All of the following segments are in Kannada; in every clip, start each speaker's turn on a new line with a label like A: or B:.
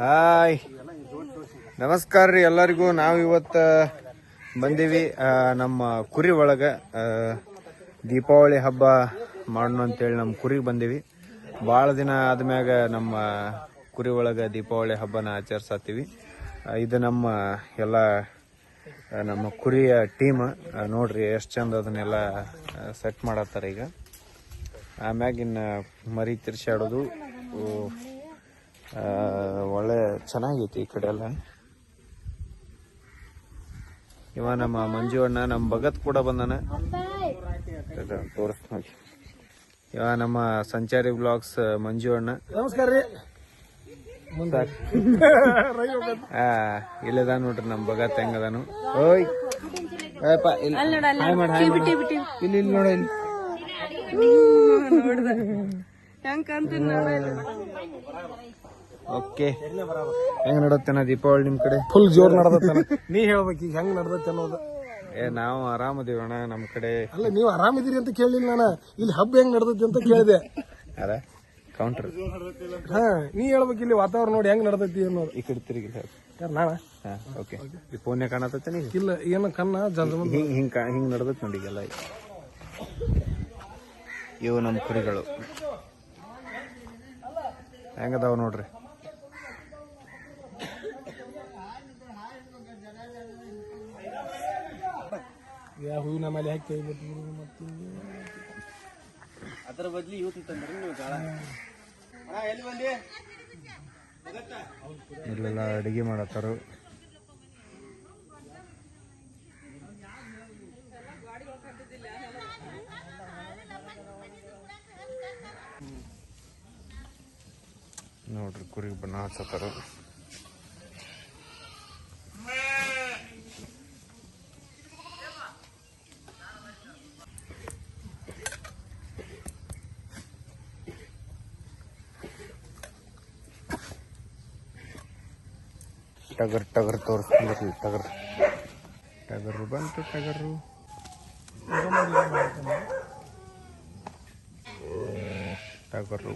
A: ಹಾಯ್. ನಮಸ್ಕಾರ ರೀ ಎಲ್ಲರಿಗೂ. ನಾವು ಇವತ್ತು ಬಂದೀವಿ ನಮ್ಮ ಕುರಿ ಒಳಗೆ ದೀಪಾವಳಿ ಹಬ್ಬ ಮಾಡೋಣ ಅಂತೇಳಿ ನಮ್ಮ ಕುರಿಗೆ ಬಂದೀವಿ. ಭಾಳ ದಿನ ಆದ್ಮ್ಯಾಗ ನಮ್ಮ ಕುರಿ ಒಳಗೆ ದೀಪಾವಳಿ ಹಬ್ಬನ ಆಚರಿಸತ್ತೀವಿ ಇದು ನಮ್ಮ ಎಲ್ಲ ನಮ್ಮ ಕುರಿಯ ಟೀಮ್. ನೋಡ್ರಿ ಎಷ್ಟು ಚಂದ ಅದನ್ನೆಲ್ಲ ಸೆಟ್ ಮಾಡತ್ತಾರ ಈಗ. ಆಮ್ಯಾಗ ಇನ್ನು ಮರಿ ತಿರ್ಸಾಡೋದು ಒಳ್ಳೆ ಚೆನ್ನಾಗೈತಿ ಈ ಕಡೆ ಎಲ್ಲ. ಇವ ನಮ್ಮ ಮಂಜು ಅಣ್ಣ ನಮ್ಮ ಭಗತ್ ಕೂಡ ಬಂದಾನ. ತೋರಿಸ್ ನೋಡಿ. ಇವ ನಮ್ಮ ಸಂಚಾರಿ ಬ್ಲಾಗ್ಸ್ ಮಂಜು ಅಣ್ಣ.
B: ನಮಸ್ಕಾರ ರೀ.
A: ಇಲ್ಲದ ನೋಡ್ರಿ ನಮ್ಮ ಭಗತ್ ಹೆಂಗದಾನು. ಓಯ್. ಇಲ್ಲಿ. ಇಲ್ಲಿ ಇಲ್ಲಿ ನೋಡ ಇಲ್ಲಿ. ಓಕೆ. ಹೆಂಗ್ ನಡತ್ತೇನ ದೀಪಾವಳಿ ನಿಮ್ ಕಡೆ?
B: ಫುಲ್ ಜೋರ್ ನಡ್ದತ್ತ ನೀ ಹೇಳ್ಬೇಕು ಈಗ ಹೆಂಗ್ ನಡ್ದೈತೆ ಅನ್ನೋದು.
A: ಏ ನಾವು ಆರಾಮದೀವಿ ಅಣ್ಣ ನಮ್ ಕಡೆ.
B: ಅಲ್ಲ ನೀವು ಆರಾಮಿದ್ದೀರಿ ಅಂತ ಕೇಳಿಲ್ಲ ನಾನು. ಇಲ್ಲಿ ಹಬ್ಬ ಹೆಂಗ್ ನಡ್ದೈತಿ ಅಂತ ಕೇಳಿದೆ.
A: ಅದ ಕೌಂಟರ್
B: ಹಾ ನೀ ಹೇಳ್ಬೇಕು ಇಲ್ಲಿ ವಾತಾವರಣ ನೋಡಿ ಹೆಂಗ್ ನಡ್ದೈತಿ ಅನ್ನೋದು.
A: ಈ ಕಡೆ ತಿರುಗಿ
B: ಯಾರ್ ನಾನ?
A: ಹಾ ಓಕೆ. ಈ ನೀ
B: ಇಲ್ಲ ಏನು ಕಣ್ಣ ಜಲ್ದ
A: ಹಿಂಗ್ ಹಿಂಗ್ ಕಾ- ಹಿಂಗ್ ನಡ್ದೈತ್ ನೋಡಿ ಈಗೆಲ್ಲ. ಇವು ನಮ್ಮ ಕುರಿಗಳು. ಹೆಂಗದಾವ ನೋಡ್ರಿ?
B: ಯಾ ಹೂವಿನ ಮೇಲೆ ಹಾಕಿ ಕೈಬಿಟ್ಟು ಮತ್ತೆ
A: ಇಲ್ಲೆಲ್ಲ ಅಡಿಗೆ ಮಾಡತ್ತಾರು. ನೋಡ್ರಿ ಕುರಿ ಬಣ್ಣ ಹಚ್ಚತ್ತಾರ. ಟಗರ್ ಟಗರ್ ತೋರಿಸ್ತೀನಿ ಟಗರ್ ಟಗರು ಬಂತು ಟಗರು ಟಗರು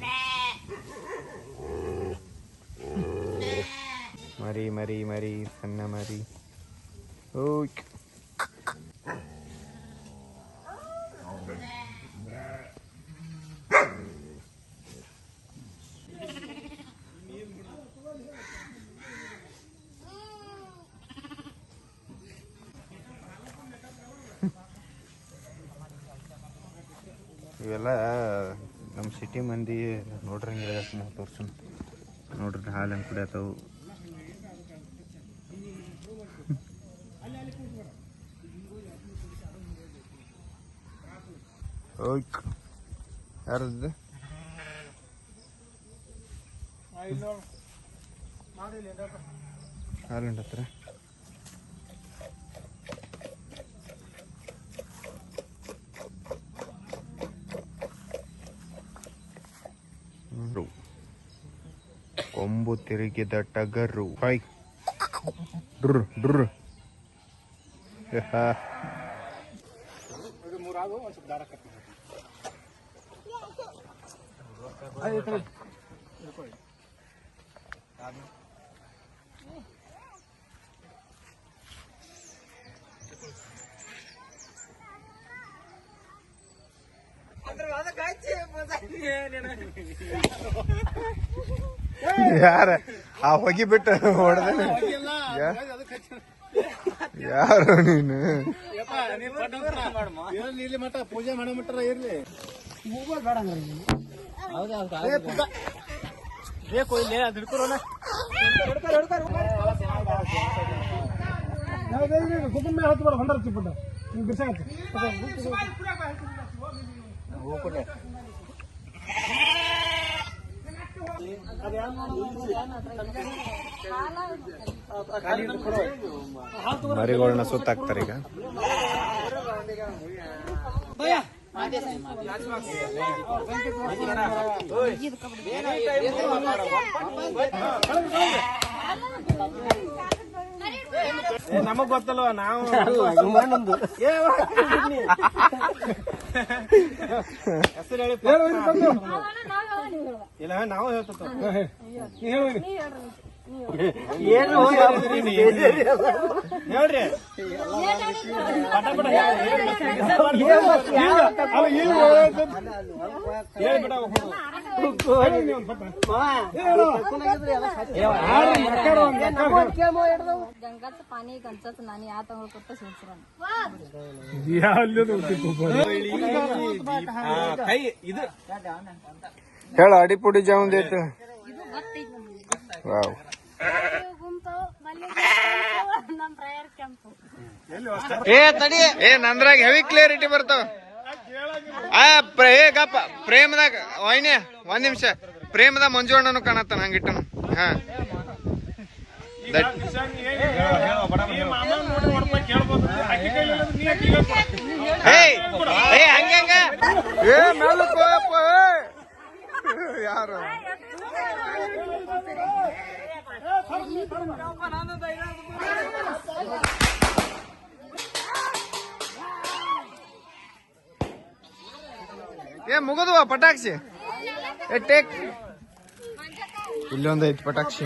A: ಮರಿ ಮರಿ ಮರಿ ಸಣ್ಣ ಮರಿ ಓಯ್ ಇವೆಲ್ಲ ನಮ್ಮ ಸಿಟಿ ಮಂದಿ ನೋಡ್ರಂಗಿಲ್ಲ ತೋರ್ಸು ನೋಡ್ರಿ ಹಾಲು ಹೆಂಗೆ ಕುಡಿಯತ್ತವು ಯಾರದ್ದು? ಹಾಲು ಹತ್ರ ಕೊಂಬು ತಿರುಗಿದ ಟಗರು ಹಾಯ್ ಡ್ರ್ ಡ್ರ್ ಹಾ ಯಾರ? ಆ ಹೊಗಿ ಬಿಟ್ಟು ಹೊಡೆದ ಯಾರು ನೀನು?
B: ಇಲ್ಲಿ ಪೂಜೆ ಮಾಡೋ ಮಟ್ಟ ಇರ್ಲಿ ಬೇಕು ಇಲ್ಲಿ ಅದು ಹಿಡ್ಕೊರೋಣ ಕುಟುಂಬ ಹತ್ತು ಬರ ಹೊಂಡರ್ ಚಿಪ್ಪಟ್ಟ ನೀವು ಬಿಸಾಕತ್ತೆ
A: ಮರಿಗಳನ್ನ ಸುತ್ತಾಕ್ತಾರೆ ಈಗ. ನಮಗ್ ಗೊತ್ತಲ್ವ ನಾವು? ಹೆಸರು ಹೇಳಿ ಇಲ್ಲ ನಾವು ಹೇಳ್ತೇವೆ ಹೇಳ್ರಿ ಪಟ ಪಟ ಹೇಳ್ಬಿಡ
C: गंगाचं पाणी गंचाचं नाणी आता हो करता सोचरा
A: ಕೈ ಇದು ಹೇಳ ಅಡಿಪುಡಿ ಜಾವಂದ್ ಐತೆ. ವಾವ್. ಏ ತಡಿ. ಏ ನಂದ್ರಾಗ ಹೆವಿ ಕ್ಲಿಯರಿಟಿ ಬರ್ತಾವ. ಆ ಪ್ರ- ಏ ಗಪ್ಪ ಪ್ರೇಮದಾಗ ಒಯ್ನೆ ಒಂದ್ ನಿಮಿಷ. ಪ್ರೇಮದ ಮಂಜುವಣ್ಣನು ಕಾಣತ್ತ ಹಂಗಿಟ್ಟನು. ಹಾ ದಟ್- ಏಯ್, ಏ ಹಂಗೆ ಹಂಗ ಏ ಮೇಲಕ್ಕೆ ಹೋಗಪ್ಪ, ಏ. ಯಾರು? ಏ ಮುಗದುವ ಪಟಾಕ್ಷಿ? ಏ ಟೇಕ್ ಇಲ್ಲೊಂದು ಐತಿ ಪಟಾಕ್ಷಿ.